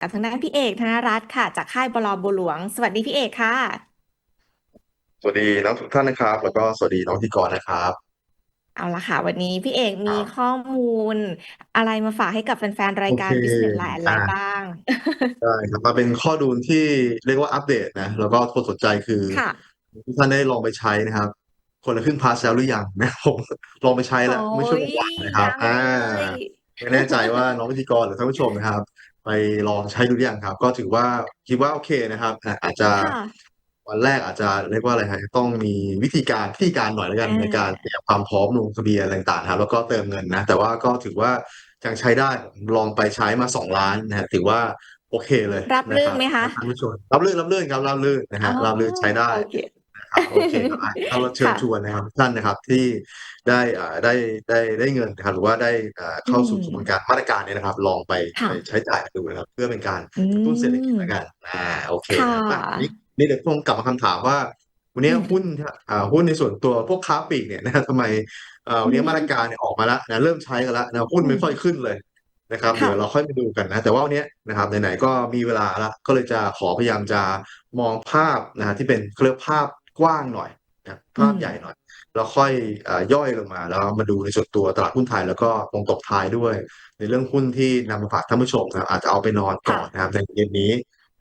กับทางด้านพี่เอกธนรัตน์ค่ะ จากค่ายบลบัวหลวง สวัสดีพี่เอกค่ะ สวัสดีน้องทุกท่านนะครับ แล้วก็สวัสดีน้องที่กรนะครับ เอาละค่ะ วันนี้พี่เอกมีข้อครับมูล อะไรมาฝากให้กับแฟนๆรายกาโอเคร Business Line อะไรอ่าบ้าง ได้ครับมาเป็นข้อดูลที่เรียกว่าอัปเดตนะ แล้วก็คนสนใจคือค่ะทุกท่านได้ลองไปใช้นะครับ คนละครึ่งพาสแล้วหรือยังนะผมลองไปใช้โอ้แล้วเมื่อช่วงยบ่ายนะครับ ยังอ่า เลย ไม่แน่ใจว่าน้องพิธีกรหรือท่านผู้ชมนะครับ ไปลองใช้ดูหรือยังครับ ก็ถือว่าคิดว่าโอเคนะครับอะอาจจะ ค่ะ วันแรกอาจจะเรียกว่าอะไรครับต้องมีวิธีการพิธีการหน่อยแล้วกัอ่นในการเตรีายมความพร้อมลงทะเบียนอะไรต่างๆครับแล้วก็เติมเงินนะ แต่ว่าก็ถือว่ายังใช้ได้ผมลองไปใช้มาสองล้านนะฮะถือว่าโอเคเลยรับนะครับรื่นไหมคะ ท่านผู้ชมรับรื่นรับรื่นครับรับรื่นนะอ๋อฮะรับรื่นใช้ได้ โอเค นะครับโอเคครับอะถ้าเราเชิญค่ะชวนนะครับทุกท่านนะครับที่ได้อ่าได้ได้ได้เงินนะครับหรือว่าได้อ่าอืเข้าสู่กระบวนการมมาตรการนี้นะครับ ลองไปไปค่ะใช้จ่ายดูนะครับ เพื่อเป็นการอืกระตุ้นเศรษฐกิจแล้วกันมอ่าโอเคค่นะครับอะนี่ะนี่เดี๋ยวคงกลับมาคำถามว่า วันนี้อืมหุ้นอ่าหุ้นในส่วนตัวพวกค้าปลีกเนี่ยนะทำไมเอ่ออืวันนี้มาตรการมเนี่ยออกมาแล้วนะเริ่มใช้กันแล้วนะหุ้นอืมไม่ค่อยขึ้นเลยนะครับเดี๋ค่ะยวเราค่อยมาดูกันนะแต่ว่าวันนี้นะครับไหนๆก็มีเวลาละก็เลยจะขอพยายามจะมองภาพนะฮะที่เป็นเคลือบภาพ กว้างหน่อยนะอืภาพมใหญ่หน่อย แล้วค่อยเอ่อย่อยลงมา แล้วมาดูในส่วนตัวตลาดหุ้นไทยแล้วก็ตรงตบท้ายด้วย ในเรื่องหุ้นที่นำมาฝากท่านผู้ชมนะครับอาจจะเอาไปนอนก่ค่ะอนนะครับในเย็นนี้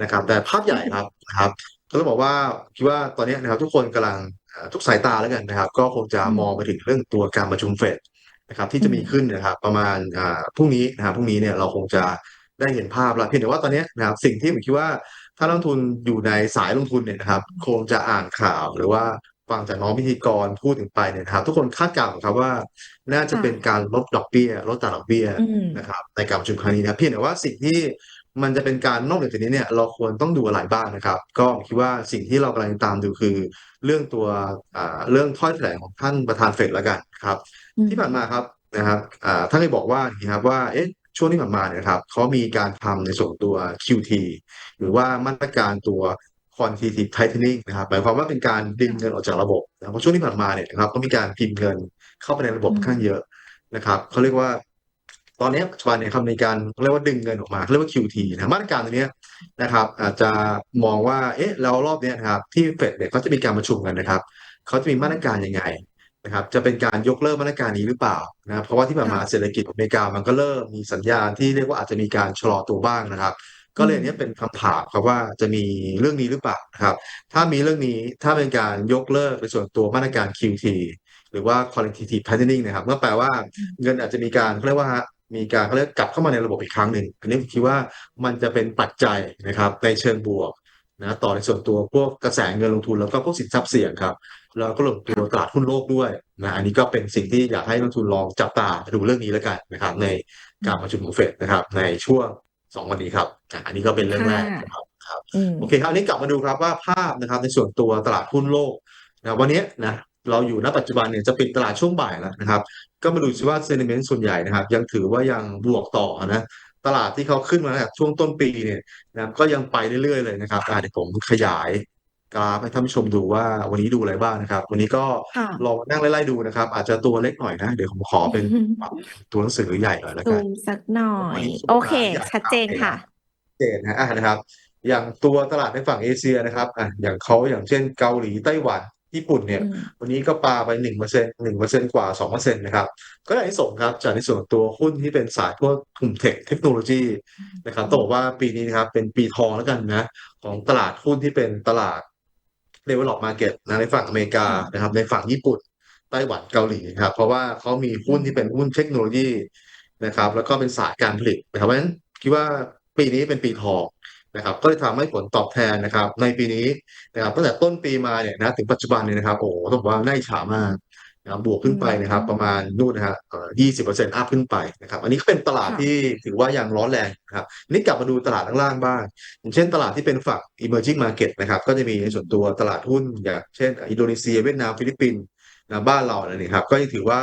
นะครับ แต่ภาพใหญ่ครับนะครับก็ต้องบอกว่าคิดว่าตอนนี้นะครับทุกคนกำลังเอ่อทุกสายตาแล้วกันนะครับ ก็คงจะอืมมองไปถึงเรื่องตัวการประชุมเฟดนะครับ ที่อืมจะมีขึ้นนะครับ ประมาณอ่าพรุ่งนี้นะครับพรุ่งนี้เนี่ยเราคงจะได้เห็นภาพแล้วเพียงแต่ว่าตอนนี้นะครับสิ่งที่ผมคิดว่า ถ้านักลงทุนอยู่ในสายลงทุนเนี่ยนะครับคงจะอ่านข่าวหรือว่าฟังจากน้องพิธีกรพูดถึงไปเนี่ยนะครับ ทุกคนคาดการณ์ครับว่า น่าจะค่ะเป็นการลดดอกเบี้ยลดอัตราดอกเบี้ยอืม นะครับในการประชุมครั้งนี้นะเพียงแต่ว่าสิ่งที่มันจะเป็นการนอกเหนือจากนี้เนี่ยเราควรต้องดูอะไรบ้างนะครับ ก็ผมคิดว่าสิ่งที่เรากำลังตามดูคือ เรื่องตัวอ่าเรื่องถ้อยแถลงของท่านประธานเฟดแล้วกันครับ อืมที่ผ่านมาครับนะครับอ่าท่านได้บอกว่าอย่างนี้ครับว่าเอ๊ะ ช่วงที่ผ่านมาเนี่ยครับเขามีการทำในส่วนตัว QT หรือว่ามาตรการตัว quantitative tightening นะครับหมายความว่าเป็นการดึงเงินออกจากระบบนะเพราะช่วงที่ผ่านมาเนี่ยนะครับก็มีการพิมพ์เงินเข้าไปในระบบค่อนข้างเยอะนะครับเขาเรียกว่าตอนนี้ปัจจุบันเนี่ยเขามีการเรียกว่าดึงเงินออกมาเรียกว่า QT นะมาตรการตัวเนี้ยนะครับ อาจจะมองว่าเอ๊ะแล้วรอบเนี้ยนะครับที่เฟดเนี่ยเขาจะมีการประชุมกันนะครับเขาจะมีมาตรการยังไง นะครับจะเป็นการยกเลิกมาตรการนี้หรือเปล่านะครับเพราะว่าที่ผ่านมาเศรค่ะษฐกิจอเมริกามันก็เริ่มมีสัญญาณที่เรียกว่าอาจจะมีการชะลอตัวบ้างนะครับ ก็อืมเลยอันเนี้ยเป็นคำถามครับว่าจะมีเรื่องนี้หรือเปล่านะครับ ถ้ามีเรื่องนี้ถ้าเป็นการยกเลิกในส่วนตัวมาตรการ QT หรือว่า quantitative tightening นะครับก็แปลว่าอืมเงินอาจจะมีการเขาเรียกว่ามีการเขาเรียกกลับเข้ามาในระบบอีกครั้งหนึ่งอันนี้ผมคิดว่ามันจะเป็นปัจจัยนะครับในเชิงบวก นะต่อในส่วนตัวพวกกระแสเงินลงทุนแล้วก็พวกสินทรัพย์เสี่ยงครับแล้วก็รวมตัวตค่ะลาดหุ้นโลกด้วยนะอันนี้ก็เป็นสิ่งที่อยากให้นักลงทุนลองจับตาดูเรื่องนี้แล้วกันนะครับ ในอืมการประชุมของเฟดนะครับ ในช่วงสองวันนี้ครับอะอันนี้ก็เป็นเรื่องค่แรกนะครัะบครับอืมโอเคครับอันนี้กลับมาดูครับว่าภาพนะครับในส่วนตัวตลาดหุ้นโลกนะวันนี้นะเราอยู่ณปัจจุบันเนี่ยจะปิดตลาดช่วงบ่ายแล้วนะครับ ก็มาดูสิว่าเซนิเมนต์ส่วนใหญ่นะครับ ยังถือว่ายังบวกต่อนะ ตลาดที่เขาขึ้นมาตั้งแต่ช่วงต้นปีเนี่ยนะก็ยังไปเรื่อยๆเลยนะครับอะเดี๋ยวผมขยายกราฟให้ท่านผู้ชมดูว่าวันนี้ดูอะไรบ้างนะครับ วันนี้ก็ค่ะลองมานั่งไล่ๆดูนะครับ อาจจะตัวเล็กหน่อยนะ เดี๋ยวผมขอเป็นปรับเป็นตัวหนังสือใหญ่หน่อยแล้วกันซูมสักหน่อยวันนี้โอเคช่วงเวลาใหญ่ชัดครับโอเคนะเจนค่ะเจนนะอะนะครับ อย่างตัวตลาดในฝั่งเอเชียนะครับอะอย่างเขาอย่างเช่นเกาหลีไต้หวัน ญี่ปุ่นเนี่ยอืมวันนี้ก็ปาไปหนึ่งเปอร์เซ็นต์หนึ่งเปอร์เซ็นต์กว่าสองเปอร์เซ็นต์นะครับ ก็ได้ส่งส์ครับ จากในส่วนของตัวหุ้นที่เป็นสายพวกกลุ่มเทคเทคโนโลยีนะครับต้องบอกว่าปีนี้นะครับเป็นปีทองแล้วกันนะ ของตลาดหุ้นที่เป็นตลาด develop market นะในฝั่งอเมริกาค่ะนะครับ ในฝั่งญี่ปุ่นไต้หวันเกาหลีนะครับ เพราะว่าเขามีหุ้นที่เป็นอืมหุ้นเทคโนโลยีนะครับ แล้วก็เป็นสายการผลิตนะครับเพราะฉะนั้นคิดว่าปีนี้เป็นปีทอง นะครับก็เลยทำให้ผลตอบแทนนะครับ ในปีนี้นะครับตั้งแต่ต้นปีมาเนี่ยนะถึงปัจจุบันเนี่ยนะครับโอ้โหต้องบอกว่าน่าอิจฉามากนะครับบวกอืขึ้นไปนะครับ ประมมาณนู่นนะฮะเอ่อยี่สิบเปอร์เซ็นต์อัพขึ้นไปนะครับ อันนี้ก็เป็นตลาดที่ค่ะถือว่ายังร้อนแรงนะครับนี่กลับมาดูตลาดข้างล่างบ้างอย่างเช่นตลาดที่เป็นฝั่ง emerging market นะครับ ก็จะมีในส่วนตัวตลาดหุ้นอย่างเช่น อินโดนีเซียเวียดนามฟิลิปปินส์นะบ้านเราเนี่ยครับ ก็ยังถือว่า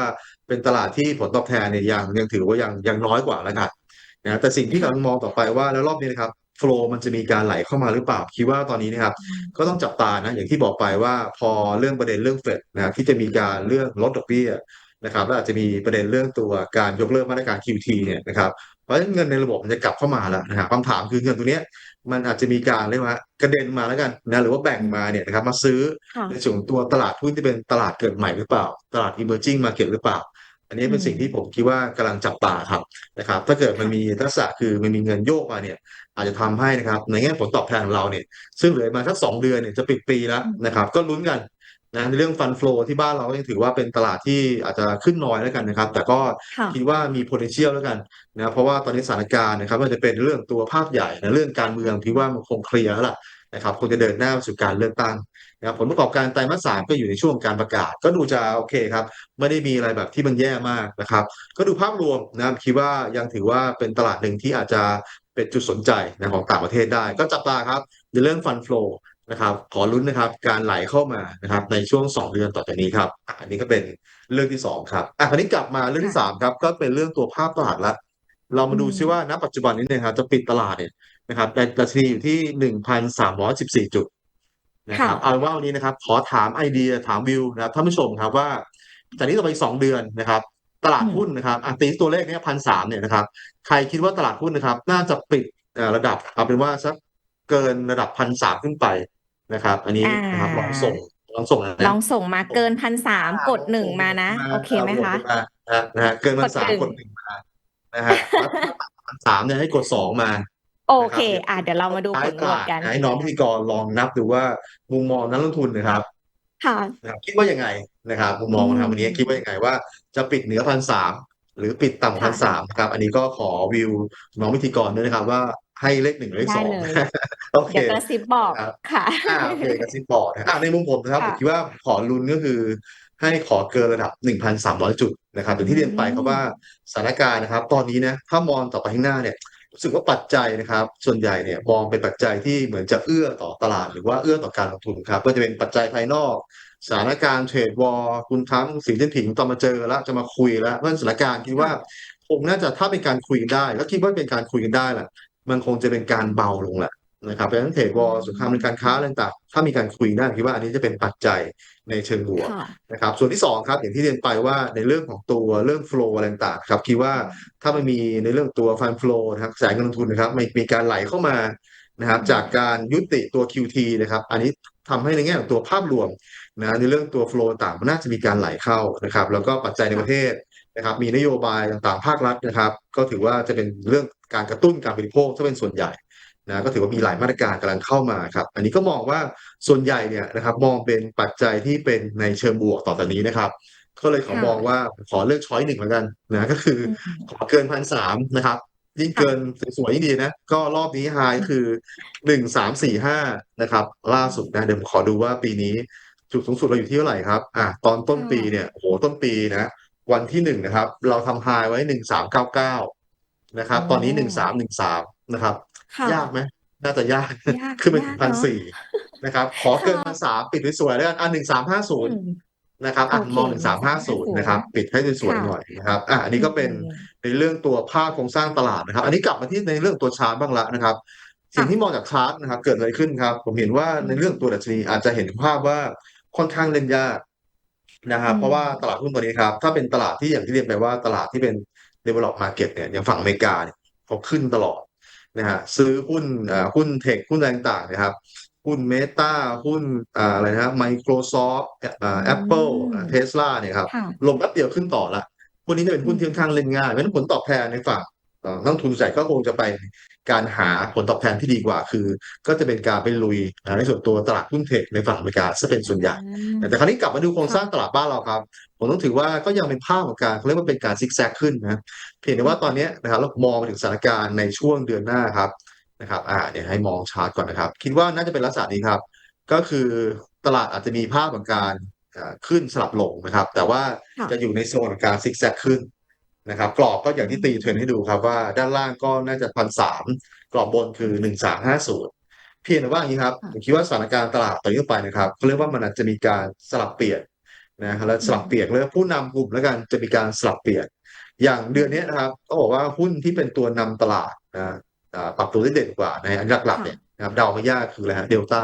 เป็นตลาดที่ผลตอบแทนเนี่ยยังยังถือว่ายังยังน้อยกว่าแล้วกันนะแต่สิ่งที่กำลังมองต่อไปว่าแล้วรอบนี้นะครับ โฟลมันจะมีการไหลเข้ามาหรือเปล่า คิดว่าตอนนี้นะครับอืมก็ต้องจับตานะ อย่างที่บอกไปว่าพอเรื่องประเด็นเรื่องเฟดนะครับที่จะมีการเรื่องลดดอกเบี้ยนะครับและอาจจะมีประเด็นเรื่องตัวการยกเลิกมาตรการ QT เนี่ยนะครับเพราะฉะนั้นเงินในระบบมันจะกลับเข้ามาแล้วนะครับคำถามคือเงินตัวเนี้ยมันอาจจะมีการเรียกว่ากระเด็นมาแล้วกันนะหรือว่าแบ่งมาเนี่ยนะครับมาซื้อค่ะในส่วนของตัวตลาดหุ้นที่เป็นตลาดเกิดใหม่หรือเปล่า ตลาด emerging market หรือเปล่า อันนี้เป็นสิ่งที่ผมคิดว่ากำลังจับตาครับนะครับ ถ้าเกิดมันมีลักษณะคือมันมีเงินโยกมาเนี่ย อาจจะทำให้นะครับในแง่ผลตอบแทนของเราเนี่ยซึ่งเหลือมาสักสองเดือนเนี่ยจะปิดปีแล้วนะครับก็ลุ้นกันนะในเรื่องฟัน flow ที่บ้านเราก็ยังถือว่าเป็นตลาดที่อาจจะขึ้นน้อยแล้วกันนะครับ แต่ก็ค่ะคิดว่ามี potential แล้วกันนะเพราะว่าตอนนี้สถานการณ์นะครับมันจะเป็นเรื่องตัวภาพใหญ่นะเรื่องการเมืองที่ว่ามันคงเคลียร์แล้วล่ะนะครับคงจะเดินหน้าไปสู่การเลือกตั้งนะครับผลประกอบการไตรมาสสามก็อยู่ในช่วงการประกาศ ก็ดูจะโอเคครับ ไม่ได้มีอะไรแบบที่มันแย่มากนะครับ ก็ดูภาพรวมนะครับคิดว่ายังถือว่าเป็นตลาดหนึ่งที่อาจจะ เป็นจุดสนใจนะของต่างประเทศได้ ก็จับตาครับในเรื่องฟัน flow นะครับขอลุ้นนะครับการไหลเข้ามานะครับในช่วง 2 เดือนต่อจากนี้ครับอะอันนี้ก็เป็นเรื่องที่ 2 ครับอะคราวนี้กลับมาเรื่องที่ 3 ครับ ก็เป็นเรื่องตัวภาพตลาดละเรามาดูอืมซิว่าณปัจจุบันนี้เนยครับจะปิดตลาดเนี่ยนะครับดัชนีอยู่ที่1,314จุดนะครับค่ะเอาเป็นว่าวันนี้นะครับ ขอถามไอเดียถามวิวนะครับท่านผู้ชมครับว่าจากนี้ต่อไปอีกสองเดือนนะครับ ตลาดอืมหุ้นนะครับอะตีตัวเลขเนี้ยพันสามเนี่ยนะครับ ใครคิดว่าตลาดหุ้นนะครับ น่าจะปิดเอ่อระดับเอาเป็นว่าสักเกินระดับพันสามขึ้นไปนะครับ อันนี้นะครับลองส่งลองส่งนะลองส่งมาเกินพันสามกดหนึ่งมานะ โอเคไหมคะอ่านะฮะนะฮะเกินพันสามกกดดหหนึ่นึ่งงมานะฮะพันสามเนี่ยให้กดสองมา โอเค อะเดี๋ยวเรามาดูผท้ายลตโหวตลาดกันนะให้น้องพิธีกรลองนับดูว่ามุมมองนักลงทุนนะครับ ค่ะนะครับคิดว่ายังไงนะครับมุมมองนะครับวันนี้คิดว่ายังไงว่าจะปิดเหนือพันสามหรือปิดต่ำกว่าพันค่ะสามนะครับ อันนี้ก็ขอวิวน้องพิธีกรด้วยนะครับว่าให้เลขหนึ่งหรือเลขได้สองเลย โอเคเดี๋ยวกระซิบบอกครับค่ะอ่าโอเคกระซิบบอกนะอ่าในมุมผมนะครับค่ะผมคิดว่าขอลุ้นก็คือ ให้ขอเกินระดับ 1,300 จุดนะครับอย่างที่เรียนไปครับว่าสถานการณ์นะครับ ตอนนี้นะถ้ามองต่อไปข้างหน้าเนี่ย รู้สึกว่าปัจจัยนะครับ ส่วนใหญ่เนี่ยมองเป็นปัจจัยที่เหมือนจะเอื้อต่อตลาด หรือว่าเอื้อต่อการลงทุนครับก็จะเป็นปัจจัยภายนอกสถานการณ์เทรดวอร์คุณทั้งสีจิ้นผิงตอนมาเจอแล้วจะมาคุยแล้วเพราะสถานการณ์คิดว่าคงน่าจะถ้าเป็นการคุยกันได้ แล้วคิดว่าเป็นการคุยกันได้แหละมันคงจะเป็นการเบาลงแหละ นะครับเพราะฉะนั้นเทรดวอร์สงครามในการค้าอะไรต่างๆ ถ้ามีการคุยได้คิดว่าอันนี้จะเป็นปัจจัยในเชิงบวกค่ะนะครับ ส่วนที่สองครับอย่างที่เรียนไปว่าในเรื่องของตัวเรื่อง flow อะไรต่างๆครับคิดว่าถ้ามันมีในเรื่องตัว fund flow นะครับกระแสเงินลงทุนนะครับมีมีการไหลเข้ามานะครับจากการยุติตัว QT นะครับ อันนี้ทำให้ในแง่ของตัวภาพรวมนะในเรื่องตัว flow ต่างๆมันน่าจะมีการไหลเข้านะครับ แล้วก็ปัจจัยในประเทศนะครับ มีนโยบายต่างๆ ภาครัฐนะครับ ก็ถือว่าจะเป็นเรื่องการกระตุ้นการบริโภคถ้าเป็นส่วนใหญ่ นะก็ถือว่ามีหลายมาตรการกำลังเข้ามาครับอันนี้ก็มองว่าส่วนใหญ่เนี่ยนะครับมองเป็นปัจจัยที่เป็นในเชิงบวกต่อจากนี้นะครับ ก็เลยขอค่ะมองว่าขอเลือกช้อยหนึ่งแล้วกันนะก็คืออืมขอเกินพันสามนะครับยิ่งเกินสวยๆยิ่งดีนะ ก็รอบนี้ไฮคือหนึ่งสามสี่ห้านะครับ ล่าสุดนะเดี๋ยวผมขอดูว่าปีนี้จุดสูงสุดเราอยู่ที่เท่าไหร่ครับอะตอนต้นปีเนี่ยโอ้โหต้นปีนะ วันที่หนึ่งนะครับ เราทำไฮไว้หนึ่งสามเก้าเก้านะครับ ตอนนี้หนึ่งสามหนึ่งสามนะครับ ค่ะ ยากไหมน่าจะยาก ยากขึ้นไปยาถึกงพันเนอะสี่นะครับ ขอเกินค่ะพันสามปิดสวยๆแล้วกันอะหนึ่งสามห้าศูนย์อืมนะครับอะโอเคมองหนึ่งสามห้าศูนย์1350นะครับ ปิดให้สวยๆค่ะ หน่อยนะครับ อะอันนี้ก็เป็นอืมในเรื่องตัวภาพโครงสร้างตลาดนะครับ อันนี้กลับมาที่ในเรื่องตัวชาร์ตบ้างละนะครับ สิ่งที่มองจากชาร์ตนะครับ เกิดอะไรขึ้นครับ ผมเห็นว่าในเรื่องตัวดัชนีอาจจะเห็นภาพว่าค่อนข้างเล่นยากนะครับ อืม เพราะว่าตลาดหุ้นตัวนี้ครับ ถ้าเป็นตลาดที่อย่างที่เรียนไปว่าตลาดที่เป็น develop market เนี่ยอย่างฝั่งอเมริกาเนี่ยเขาขึ้นตลอด นะฮะซื้อหุ้นอ่าหุ้นเทคหุ้นอะไรต่างๆนะครับหุ้นเมตาหุ้นอ่าอะไรนะครับ Microsoft อ่า Apple อืมเทสลาเนี่ยครับค่ะลงแป๊บเดียวขึ้นต่อละพวกนี้จะเป็นหุ้นที่ค่อนข้างเล่นง่ายเพราะฉะนั้นผลตอบแทนในฝั่งเอ่อ นักลงทุนใหญ่ก็คงจะไปการหาผลตอบแทนที่ดีกว่า คือ ก็จะเป็นการไปลุยนะในส่วนตัวตลาดหุ้นเทคในฝั่งอเมริกาซะเป็นส่วนใหญ่อืมแต่คราวนี้กลับมาดูโครงสร้างตลาดบ้านเราครับ ผมต้องถือว่าก็ยังเป็นภาพของการเขาเรียกว่าเป็นการซิกแซกขึ้นนะเพียงแต่ว่าตอนนี้นะครับเรามองไปถึงสถานการณ์ในช่วงเดือนหน้าครับนะครับอ่าเนี่ยให้มองชาร์ตก่อนนะครับ คิดว่าน่าจะเป็นลักษณะนี้ครับ ก็คือตลาดอาจจะมีภาพของการอ่าขึ้นสลับลงนะครับ แต่ว่าค่ะจะอยู่ในโซนของการซิกแซกขึ้น นะครับกรอบก็อย่างที่ตีเทรนให้ดูครับว่าด้านล่างก็น่าจะพันสามกรอบบนคือหนึ่งสามห้าศูนย์เพียงแต่ว่าอย่างนี้ครับค่ะผมคิดว่าสถานการณ์ตลาดต่อเนื่องไปนะครับเขาเรียกว่ามันอาจจะมีการสลับเปลี่ยนนะครับแล้วสลับเปลี่ยนแล้วผู้นำกลุ่มแล้วกันจะมีการสลับเปลี่ยน อย่างเดือนนี้นะครับก็บอกว่าหุ้นที่เป็นตัวนำตลาดนะอ่าปรับตัวได้เด่นกว่าในอันดับหลักๆเนี่ยนะครับเดาไม่ยากคืออะไรฮะเดลต้า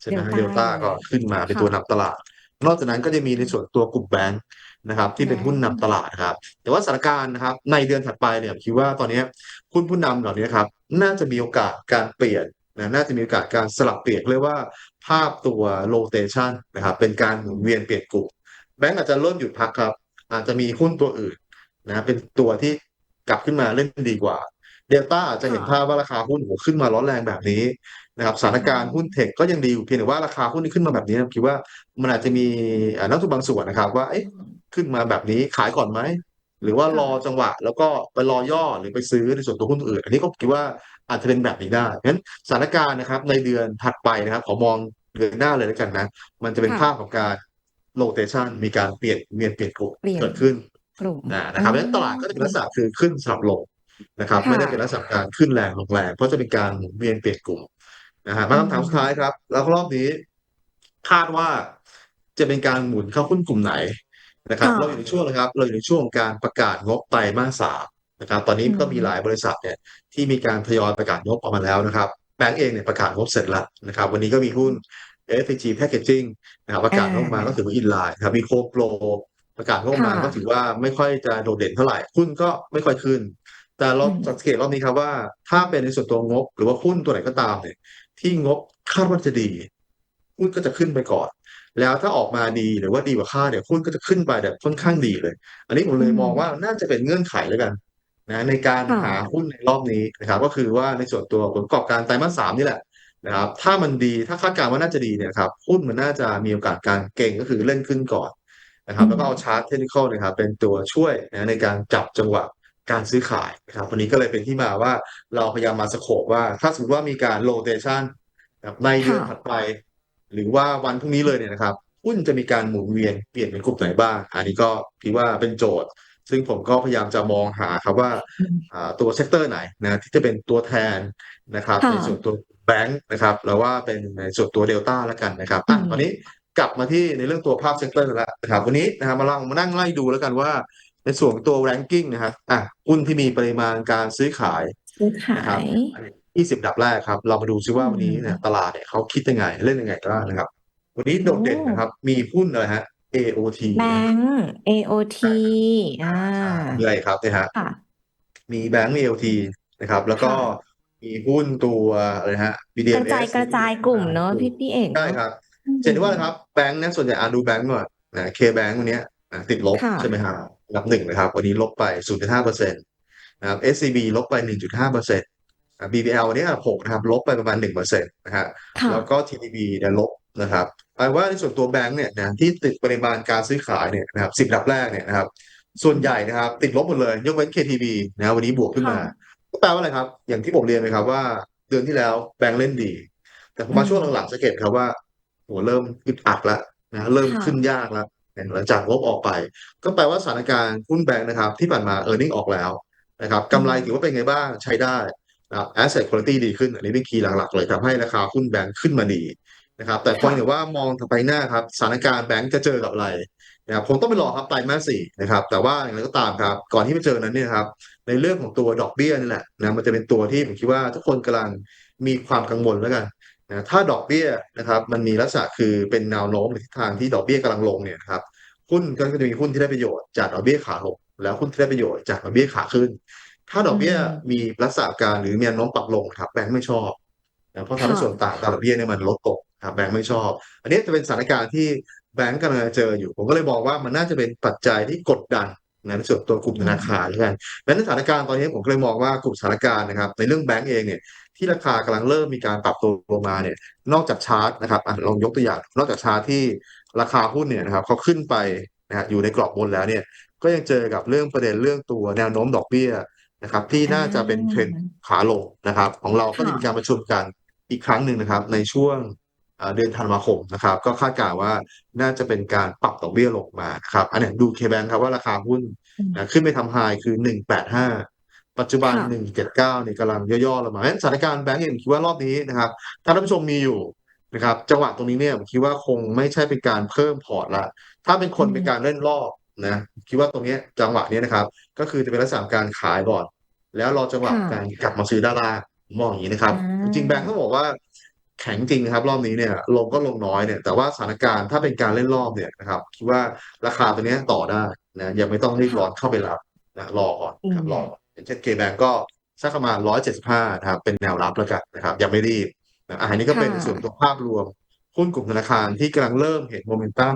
ใช่ไหมฮะเดล Delta ต้าเลยก็ขึ้นมาเป็นค่ะตัวนำตลาด นอกจากนั้นก็จะมีในส่วนตัวกลุ่มแบงค์ นะครับที่เป็นหุ้นนำตลาดนะครับ แต่ว่าสถานการณ์นะครับในเดือนถัดไปเนี่ยคิดว่าตอนนี้หุ้นผู้นำเหล่านี้ครับน่าจะมีโอกาสการเปลี่ยนนะน่าจะมีโอกาสการสลับเปลี่ยนเรียกว่าภาพตัว rotation นะครับเป็นการหมุนเวียนเปลี่ยนกลุ่มแบงก์อาจจะเริ่มหยุดพักครับ อาจจะมีหุ้นตัวอื่นนะเป็นตัวที่กลับขึ้นมาเล่นดีกว่าเดลต้าอาจจะเห็นภาพว่าราคาหุ้นโหขึ้นมาร้อนแรงแบบนี้ นะครับสถานการณ์หุ้นเทคก็ยังดีอยู่เพียงแต่ว่าราคาหุ้นที่ขึ้นมาแบบนี้คิดว่ามันอาจจะมีอ่านักลงทุนบางส่วนนะครับ ว่าเอ๊ะขึ้นมาแบบนี้ขายก่อนไหมหรือว่ารอจังหวะ แล้วก็ไปรอย่อหรือไปซื้อในส่วนตัวหุ้นอื่น อันนี้ก็คิดว่าอาจจะเป็นแบบนี้ได้เพราะฉะนั้นสถานการณ์นะครับ ในเดือนถัดไปนะครับขอมองเดือนหน้าเลยแล้วกันนะ มันจะเป็นค่ะภาพของการ rotation มีการเปลี่ยนเวียนเปลี่ยนกลุ่มเปลี่ยนเกิดขึ้นกลุ่มนะนะครับเพราะฉะนั้นตลาดก็จะเป็นลักษณะคือขึ้นสลับลงนะครับค่ะไม่ได้เป็นลักษณะการขึ้นแรงลงแรงเพราะจะเป็นการหมุนเวียนเปลี่ยนกลุ่ม นะฮะมาคำถามสุดท้ายครับ แล้วรอบนี้ คาดว่าจะเป็นการหมุนเข้าหุ้นกลุ่มไหนนะครับค่ะเราอยู่ในช่วงนะครับ เราอยู่ในช่วงของการประกาศงบไตรมาสสามนะครับ ตอนนี้อืมก็มีหลายบริษัทเนี่ย ที่มีการทยอยประกาศงบออกมาแล้วนะครับแบงก์เองเนี่ยประกาศงบเสร็จแล้วนะครับ วันนี้ก็มีหุ้น FPG Packaging นะครับประกาศงบมาก็ถือว่าอินไลน์ครับมีโคโปรประกาศงบมาค่ะก็ถือว่าไม่ค่อยจะโดดเด่นเท่าไหร่หุ้นก็ไม่ค่อยขึ้น แต่เราอืมสังเกตรอบนี้ครับว่า ถ้าเป็นในส่วนตัวงบ หรือว่าหุ้นตัวไหนก็ตามเนี่ย ที่งบคาดว่าจะดีหุ้นก็จะขึ้นไปก่อน แล้วถ้าออกมาดีหรือว่าดีกว่าคาดเนี่ยหุ้นก็จะขึ้นไปแบบค่อนข้างดีเลย อันนี้ผมเลยอืมมองว่าน่าจะเป็นเงื่อนไขแล้วกันนะในการค่ะหาหุ้นในรอบนี้นะครับ ก็คือว่าในส่วนตัวผลประกอบการไตรมาสสามนี่แหละนะครับ ถ้ามันดีถ้าคาดการณ์ว่าน่าจะดีเนี่ยครับหุ้นมันน่าจะมีโอกาสการเก่งก็คือเล่นขึ้นก่อนนะครับ แล้วก็เอาชาร์ตเทคนิคนะครับ เป็นตัวช่วยนะในการจับจังหวะ การซื้อขายนะครับวันนี้ก็เลยเป็นที่มาว่าเราพยายามมาสโคปว่า ถ้าสมมติว่ามีการโ o เ a ชันนะครับในเดือนค่ะถัดไป หรือว่าวันพรุ่งนี้เลยเนี่ยนะครับหุ้นจะมีการหมุนเวียนเปลี่ยนเป็นกลุ่มไหนบ้าง อันนี้ก็คิดว่าเป็นโจทย์ ซึ่งผมก็พยายามจะมองหาครับว่าอืมอ่าตัวเซกเตอร์ไหนนะที่จะเป็นตัวแทนนะครับค่ะในส่วนตัวแบงค์นะครับแล้วว่าเป็นในส่วนตัวเดลต้าแล้วกันนะครับอะอืมตอนนี้กลับมาที่ในเรื่องตัวภาพเซกเตอร์แล้วนะครับวันนี้นะครับมาลองมานั่งไล่ดูแล้วกันว่า ในส่วนของตัว ranking นะครับอะหุ้นที่มีปริมาณการซื้อขายซื้อขานะครับยอันนี้ยี่สิบดับแรกครับ เรามาดูซิว่าอืมวันนี้เนี่ยตลาดเนี่ยเขาคิดยังไง เล่นยังไงบ้างนะครับ วันนี้โดดเด่นโอ้นะครับ มีหุ้นอะไรฮะ AOT แบนะงก์ AOT อ่ามีอะไรครับเนี่ยฮะ ค่ะ มีแบงก์มี AOT นะครับ แล้วก็ค่ะ มีหุ้นตัวอะไรฮะ กระจาย BDMs กระจายกลุ่มเนอะพี่พี่เอกใช่เนอะครับ อืมจะเห็นได้ว่านะครับแบงก์นะส่วนใหญ่อ่านดูแบงก์ก่อนนะเคแบงก์วันเนี้ยอะติดลบค่ะ ใช่ไหมครับ อันดับหนึ่งนะครับ วันนี้ลบไป 0.5เปอร์เซ็นต์นะครับ SCB ลบไป 1.5เปอร์เซ็นต์ BBL วันนี้อันดับหกนะครับ ลบไปประมาณ1เปอร์เซ็นต์นะฮะค่ะแล้วก็ TDB เนี่ยลบนะครับแปลว่าในส่วนตัวแบงก์เนี่ยนะที่ติดปริมาณการซื้อขายเนี่ยนะครับสิบดับแรกเนี่ยนะครับ ส่วนใหญ่นะครับ ติดลบหมดเลย ยกเว้น KTB นะวันนี้บวกขึ้นมาค่ะก็แปลว่าอะไรครับ อย่างที่ผมเรียนไปครับว่า เดือนที่แล้วแบงก์เล่นดี แต่พอมาอืมช่วงหลังๆสังเกตครับว่าโหเริ่มอึดอัดละนะเริ่มค่ะขึ้นยากแล้ว หลังจากงบออกไป ก็แปลว่าสถานการณ์หุ้นแบงก์นะครับ ที่ผ่านมา e a r n i n g ออกแล้วนะครับกำไรถือว่าเป็นไงบ้างใช้ได้นะครับ asset quality ดีขึ้น อันนี้เป็นคีย์หลักๆ เลยทำให้ราคาหุ้นแบงก์ขึ้นมาดีนะครับ แต่พอค่ะเห็นว่ามองไปหน้าครับสถานการณ์แบงก์จะเจอกับอะไรนะครับคงต้องไปรอครับไตรมาสสี่นะครับ แต่ว่าอย่างไรก็ตามครับ ก่อนที่จะเจอนั้นเนี่ยครับ ในเรื่องของตัวดอกเบี้ยนี่แหละนะมันจะเป็นตัวที่ผมคิดว่าทุกคนกำลังมีความกังวลแล้วกัน นะถ้าดอกเบี้ยนะครับมันมีลักษณะคือเป็นแนวโน้มในทิศทางที่ดอกเบี้ยกำลังลงเนี่ยนะครับหุ้นก็จะมีหุ้นที่ได้ประโยชน์จากดอกเบี้ยขาลงแล้วหุ้นที่ได้ประโยชน์จากดอกเบี้ยขาขึ้น ถ้าดอกเบี้ยอืมมีลักษณะการหรือมีแนวโน้มปรับลงครับแบงก์ไม่ชอบนะเพราะทำให้ค่ะส่วนต่างตามดอกเบี้ยเนี่ยมันลดตกครับแบงก์ไม่ชอบ อันนี้จะเป็นสถานการณ์ที่แบงก์กำลังจะเจออยู่ ผมก็เลยมองว่ามันน่าจะเป็นปัจจัยที่กดดันนะในส่วนตัวกลุ่มธนาคารแล้วกันดังนั้นสถานการณ์ตอนนี้ผมก็เลยมองว่ากลุ่มสถานการณ์นะครับในเรื่องแบงก์เองเนี่ย ที่ราคากำลังเริ่มมีการปรับตัวลงมาเนี่ย นอกจากชาร์ตนะครับอะลองยกตัวอย่าง นอกจากชาร์ตที่ราคาหุ้นเนี่ยนะครับเขาขึ้นไปนะฮะอยู่ในกรอบบนแล้วเนี่ยก็ยังเจอกับเรื่องประเด็นเรื่องตัวแนวโน้มดอกเบี้ยนะครับที่น่าจะเป็นเทรนด์ขาลงนะครับ ของเราก็จะมีการประชุมกันอีกครั้งหนึ่งนะครับ ในช่วงอ่าเดือนธันวาคมนะครับ ก็คาดการณ์ว่าน่าจะเป็นการปรับดอกเบี้ยลงมานะครับ อันเนี้ยดูเคแบงครับว่าราคาหุ้นอืมนะขึ้นไปทำไฮคือหนึ่งแปดห้าปัจจุบันค่ะหนึ่งเจ็ดเก้านี่กำลังย่อๆลงมาเพราะฉะนั้นสถานการณ์แบงก์เองคิดว่ารอบนี้นะครับ ถ้าท่านผู้ชมมีอยู่นะครับ จังหวะตรงนี้เนี่ยผมคิดว่าคงไม่ใช่เป็นการเพิ่มพอร์ตละ ถ้าเป็นคนอืมเป็นการเล่นรอบนะคิดว่าตรงเนี้ยจังหวะนี้นะครับ ก็คือจะเป็นลักษณะการขายก่อนแล้วรอจังหวะค่ะการกลับมาซื้อด้านล่างผมมองอย่างนี้นะครับอ่าจริงๆแบงก์ต้องบอกว่าแข็งจริงนะครับ รอบนี้เนี่ยลงก็ลงน้อยเนี่ย แต่ว่าสถานการณ์ถ้าเป็นการเล่นรอบเนี่ยนะครับ คิดว่าราคาตัวเนี้ยต่อได้นะยังไม่ต้องรีบร้อนเข้าไปรับนะรอก่อนอืครับมรอก่อน อย่างเช่น K-Bank ก็สักประมาณร้อยเจ็ดสิบห้านะครับเป็นแนวรับแล้วกันนะครับยังไม่รีบนะอันนี้ก็ค่ะเป็นส่วนตัวภาพรวมหุ้นกลุ่มธนาคารที่กำลังเริ่มเห็นโมเมนตัม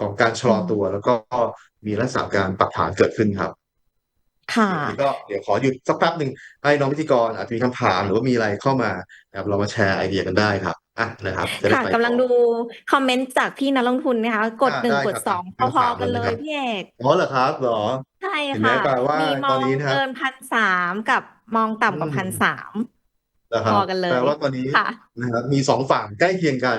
ของการชะลอือมตัว แล้วก็มีลักษณะการปรับฐานเกิดขึ้นครับ ค่ะทีนี้ก็เดี๋ยวขอหยุดสักแป๊บหนึ่งให้น้องพิธีกรอาจจะมีคำถามหรือว่ามีอะไรเข้ามานะครับเรามาแชร์ไอเดียกันได้ครับอะนะครับจะได้ค่ะไปกำลังต่อ ดูคอมเมนต์จากพี่นักลงทุนนะคะ กดอ่าหนึ่งได้กดครับสอะองไม่ต้องพอถามๆกันเลยเลนะคยรับ พี่เอกอ๋อเหรอครับเหรอ ใช่เห็นไหมค่ะ แปลว่ามีมตออนงนี้นะครับเกินพันสามกับมองต่ำกว่าอืมพันสามนะคพรัอบ กันเลแปลยว่าตอนนี้ค่ะ นะครับมีสองฝั่งใกล้เคียงกัน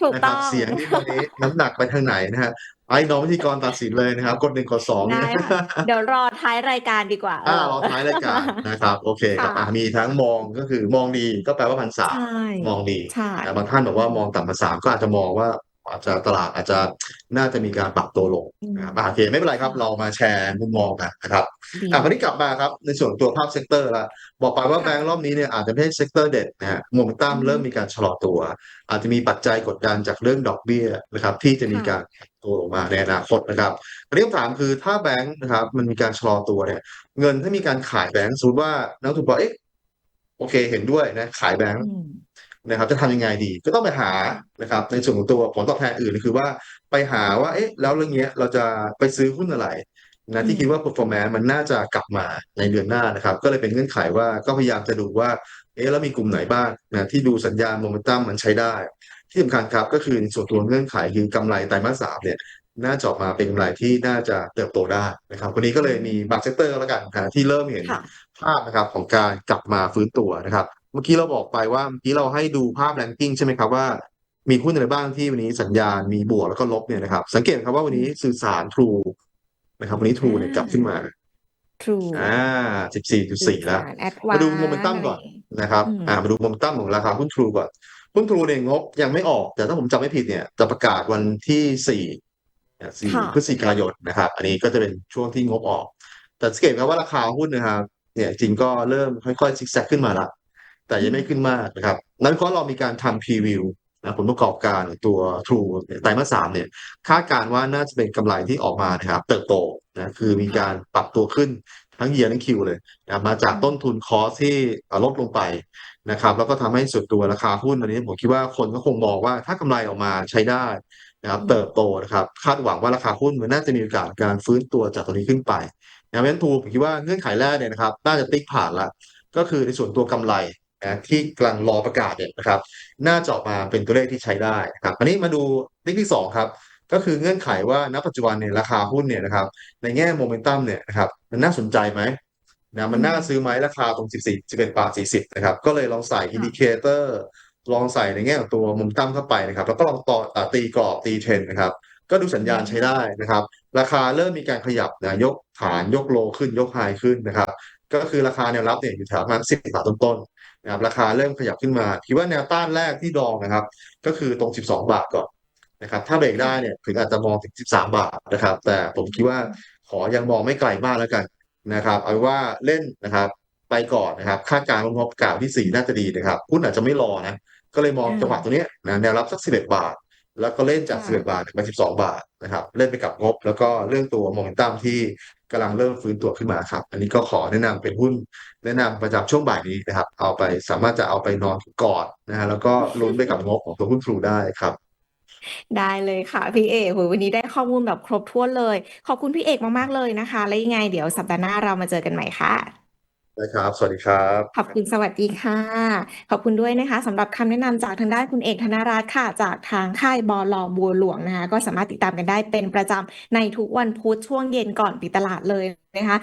ถูกนะคต้รัอบ ง เสียงที่ตอนนี้น้ำหนักไปทางไหนนะฮะ ไอ้น้องพิธีกรตัดสินเลยนะครับ กดหนึ่งกดสองได้เนี่ยค่ะเดี๋ยวรอท้ายรายการดีกว่าอ่าเรารอท้ายรายการนะครับ โอเคครับค่ะอะมีทั้งมองก็คือมองดีก็แปลว่าพันสาใช่มองดีใช่นะบางท่านบอกว่ามองต่ำพันสามก็อาจจะมองว่า อาจจะตลาดอาจจะน่าจะมีการปรับตัวลงอืมนะครับอะโอเคไม่เป็นไรครับ เรามาแชร์มุมมองกันนะครับดีอะวันนี้กลับมาครับในส่วนตัวภาพเซกเตอร์ละบอกไปว่าค่ะแบงก์รอบนี้เนี่ยอาจจะไม่ใช่เซกเตอร์เด็ดนะฮะโมเมนตัมอืมเริ่มมีการชะลอตัว อาจจะมีปัจจัยกดดันจากเรื่องดอกเบี้ยนะครับ ที่จะมีค่ะการแข็งตัวลงมาในอนาคตนะครับวันนี้คำถามคือถ้าแบงก์นะครับ มันมีการชะลอตัวเนี่ย เงินถ้ามีการขายแบงก์สมมติว่านักลงทุนบอกเอ๊ะโอเคเห็นด้วยนะขายแบงก์อืม นะครับจะทำยังไงดีก็ต้องไปหาค่ะนะครับในส่วนของตัวผลตอบแทนอื่นคือว่าไปหาว่าเอ๊ะแล้วเรื่องเนี้ยเราจะไปซื้อหุ้นอะไรนะอืที่มคิดว่า performance มันน่าจะกลับมาในเดือนหน้านะครับ ก็เลยเป็นเงื่อนไขว่าก็พยายามจะดูว่าเอ๊ะแล้วมีกลุ่มไหนบ้างนะที่ดูสัญญาณโมเมนตัมมันใช้ได้ ที่สำคัญครับก็คือในส่วนตัวเงื่อนไขคือกำไรไตรมาสสามเนี่ยน่าจะออกมาเป็นกำไรที่น่าจะเติบโตได้นะครับวันนี้ก็เลยมีบางเซกเตอร์แล้วกันนะที่เริ่มเห็นค่ะภาพนะครับของการกลับมาฟื้นตัวนะครับเมื่อกี้เราบอกไปว่าเมื่อกี้เราให้ดูภาพแรงกิ้งใช่ไหมครับว่า มีหุ้นอะไรบ้างที่วันนี้สัญญาณมีบวกแล้วก็ลบเนี่ยนะครับ สังเกตครับว่าวันนี้สื่อสารทรูนะครับวันนี้ทรูเนี่ยกลับขึ้นมา True อ่าสิบสี่จุดสี่แล้วแอดมาดูโมเมนตัมก่อนนะครับอืมอ่ามาดูโมเมนตัมของราคาหุ้นทรูก่อน หุ้นทรูเนี่ยงบยังไม่ออก แต่ถ้าผมจำไม่ผิดเนี่ยจะประกาศวันที่สี่สี่ค่ะพฤศจิกายนนะครับ อันนี้ก็จะเป็นช่วงที่งบออก แต่สังเกตครับว่าราคาหุ้นนะครับเนี่ยจริงก็เริ่มค่อยๆซิกแซกขึ้นมาละ แต่ยังไม่ขึ้นมากนะครับ นั้นเพราะเรามีการทำพรีวิวนะผลประกอบการตัว True ไตรมาสสามเนี่ยคาดการณ์ว่าน่าจะเป็นกำไรที่ออกมานะครับ เติบโตนะคือมีการปรับตัวขึ้นทั้ง year ทั้ง Q เลยนะมาจากต้นทุนคอสที่ลดลงไปนะครับ แล้วก็ทำให้สุดตัวราคาหุ้นอันนี้ผมคิดว่าคนก็คงมองว่าถ้ากำไรออกมาใช้ได้นะครับเติบโตนะครับคาดหวังว่าราคาหุ้นมันน่าจะมีโอกาสการฟื้นตัวจากตรงนี้ขึ้นไปนะเพราะฉะนั้นทูผมคิดว่าเงื่อนไขแรกเนี่ยนะครับน่าจะติ๊กผ่านละก็คือในส่วนตัวกำไร นะที่กำลังรอประกาศเนี่ยนะครับน่าจะออกมาเป็นตัวเลขที่ใช้ได้นะครับอันนี้มาดูเลขที่สองครับก็คือเงื่อนไขว่าณปัจจุบันเนี่ยราคาหุ้นเนี่ยนะครับในแง่โมเมนตัมเนี่ยนะครับมันน่าสนใจไหมนะมันน่าซื้อไหมราคาตรง 14 11บาท40นะครับก็เลยลองใส่อินดิเคเตอร์ลองใส่ในแง่ของตัวโมเมนตัมเข้าไปนะครับแล้วก็ลองต่ออ่าตีกรอบตีเทรนด์นะครับก็ดูสัญญาณใช้ได้นะครับ ราคาเริ่มมีการขยับนะยกฐานยกโลขึ้นยกไฮขึ้นนะครับ ก็คือราคาแนวรับเนี่ยอยู่แถวประมาณ10บาทต้น นะครับราคาเริ่มขยับขึ้นมาคิดว่าแนวต้านแรกที่ลองนะครับ ก็คือตรง 12 บาทก่อนนะครับ ถ้าเบรกได้เนี่ยถึงอาจจะมองถึง 13 บาทนะครับ แต่ผมคิดว่าขอยังมองไม่ไกลมากแล้วกันนะครับเอาเป็นว่าเล่นนะครับไปก่อนนะครับคาดการณ์ว่างบกล่าวที่ 4 น่าจะดีนะครับหุ้นอาจจะไม่รอนะก็เลยมองอ่าจังหวะตัวเนี้ยนะแนวรับสัก 11 บาท แล้วก็เล่นจากค่ะ11บาทไป12 บาทนะครับ เล่นไปกับงบ แล้วก็เรื่องตัวโมเมนตัมที่กำลังเริ่มฟื้นตัวขึ้นมาครับ อันนี้ก็ขอแนะนำเป็นหุ้น แนะนำประจำช่วงบ่ายนี้นะครับ เอาไปสามารถจะเอาไปนอนกอดนะฮะแล้วก็ลุ้นไปกับงบของตัวหุ้นทรูได้ครับได้เลยค่ะพี่เอกโหวันนี้ได้ข้อมูลแบบครบถ้วนเลย ขอบคุณพี่เอกมากๆเลยนะคะ และยังไงเดี๋ยวสัปดาห์หน้าเรามาเจอกันใหม่ค่ะ ได้ครับ สวัสดีครับ ขอบคุณ สวัสดีค่ะ ขอบคุณด้วยนะคะสำหรับคำแนะนำจากทางด้านคุณเอกธนรัตน์ค่ะ จากทางค่ายบอลอบัวหลวงนะคะ ก็สามารถติดตามกันได้เป็นประจำในทุกวันพุธช่วงเย็นก่อนปิดตลาดเลยนะคะ